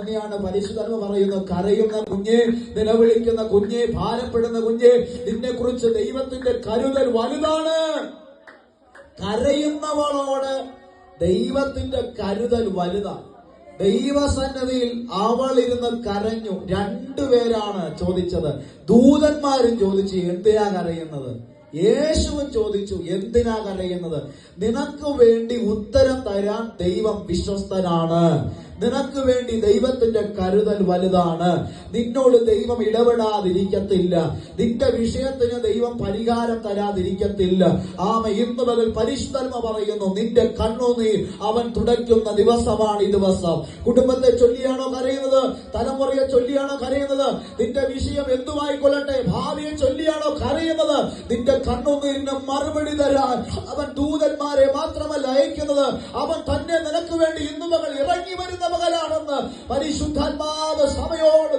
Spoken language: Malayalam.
അങ്ങനെയാണ് പരിശുദ്ധർമ്മ പറയുന്നത് കരയുന്ന കുഞ്ഞ് നിലവിളിക്കുന്ന കുഞ്ഞ് ഭാരപ്പെടുന്ന കുഞ്ഞ് നിന്നെ കുറിച്ച് ദൈവത്തിന്റെ കരുതൽ വലുതാണ്. കരയുന്നവളോട് ദൈവത്തിന്റെ കരുതൽ വലുതാണ്. ദൈവസന്നതിയിൽ അവൾ ഇരുന്ന് കരഞ്ഞു. രണ്ടുപേരാണ് ചോദിച്ചത്. ദൂതന്മാരും ചോദിച്ചു എന്തിനാ കരയുന്നത്? യേശുവും ചോദിച്ചു എന്തിനാ കരയുന്നത്? നിനക്ക് വേണ്ടി ഉത്തരം തരാൻ ദൈവം വിശ്വസ്തനാണ്. നിനക്ക് വേണ്ടി ദൈവത്തിന്റെ കരുതൽ വലുതാണ്. നിന്നോട് ദൈവം ഇടപെടാതിരിക്കത്തില്ല. നിന്റെ വിഷയത്തിന് ദൈവം പരിഹാരം തരാതിരിക്കത്തില്ല. ആമ ഇന്ന് മുതൽ പരിശുദ്ധർമ്മ പറയുന്നു നിന്റെ കണ്ണുനീർ അവൻ തുടയ്ക്കുന്ന ദിവസമാണ് ഈ ദിവസം. കുടുംബത്തെ ചൊല്ലിയാണോ കരയുന്നത്? തലമുറയെ ചൊല്ലിയാണോ കരയുന്നത്? നിന്റെ വിഷയം എന്തുമായിക്കൊള്ളട്ടെ ഭാവിയെ ചൊല്ലിയാണോ കരയുന്നത് നിന്റെ കണ്ണുനീരിന് മറുപടി തരാൻ അവൻ ദൂതന്മാരെ മാത്രമല്ല അയക്കുന്നത്. അവൻ തന്നെ നിനക്ക് വേണ്ടി ഇന്ന് മകൾ ഇറങ്ങി വരുന്ന മകളാണെന്ന് പരിശുദ്ധാത്മാവ് സഭയോട്